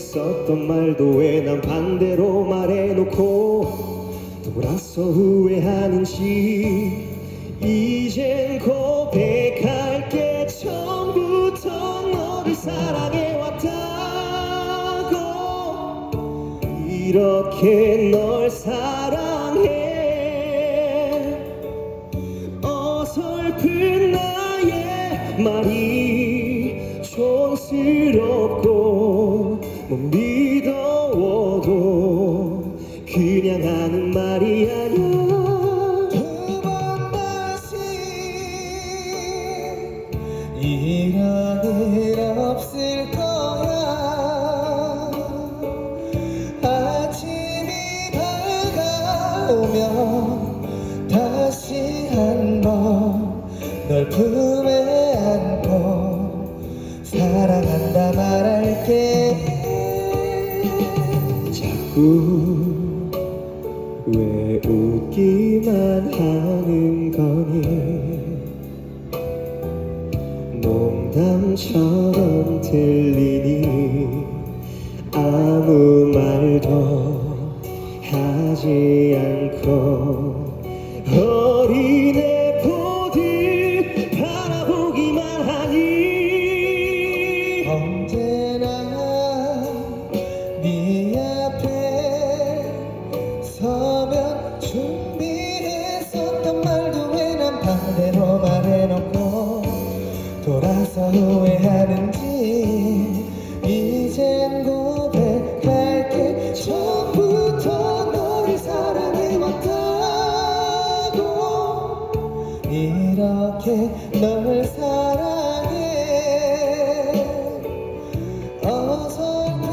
했었던 말도 왜 난 반대로 말해놓고 돌아서 후회하는지 이젠 고백할게. 처음부터 너를 사랑해왔다고. 이렇게 널 사랑해. 어설픈 나의 말이 촌스럽고 못 믿어워도 그냥 하는 말이 아니야. 두번 다시 이런 일 없을 거야 아침이 밝아오면 다시 한번 널 품에 안고 사랑한다 말할게 자꾸 왜 웃기만 하는 거니? 농담처럼 들리니 아무 말도 하지 않고 어린애 이젠 고백할게. 처음부터 너를 사랑해왔다고. 이렇게 널 사랑해. 어설픈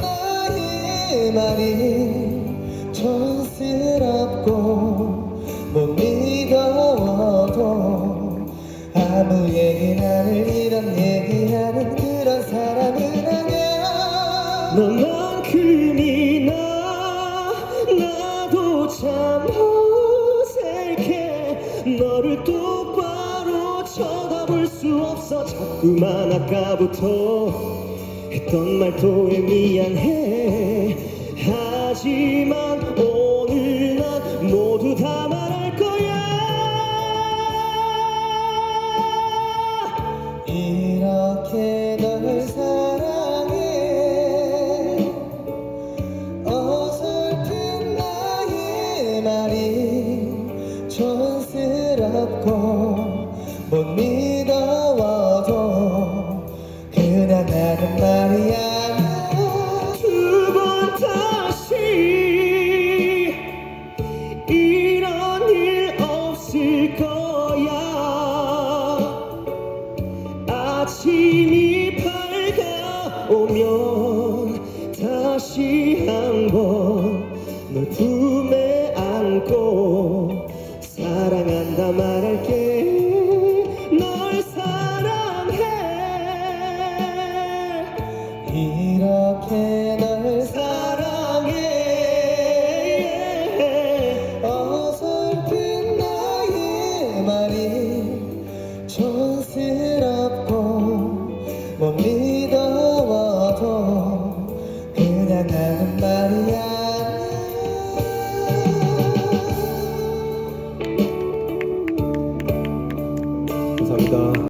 나의 말이 촌스럽고 너만큼이나 나도 참 어색해. 너를 똑바로 쳐다볼 수 없어. 자꾸만 아까부터 했던 말도에 미안해. 하지만 오늘 난 모두 다 말할 거야. 이렇게 촌스럽고 못 믿어워도 그냥 하는 말 이렇게 날 사랑해. 어설픈 나의 말이 촌스럽고 못 믿어와도 그냥 하는 말이야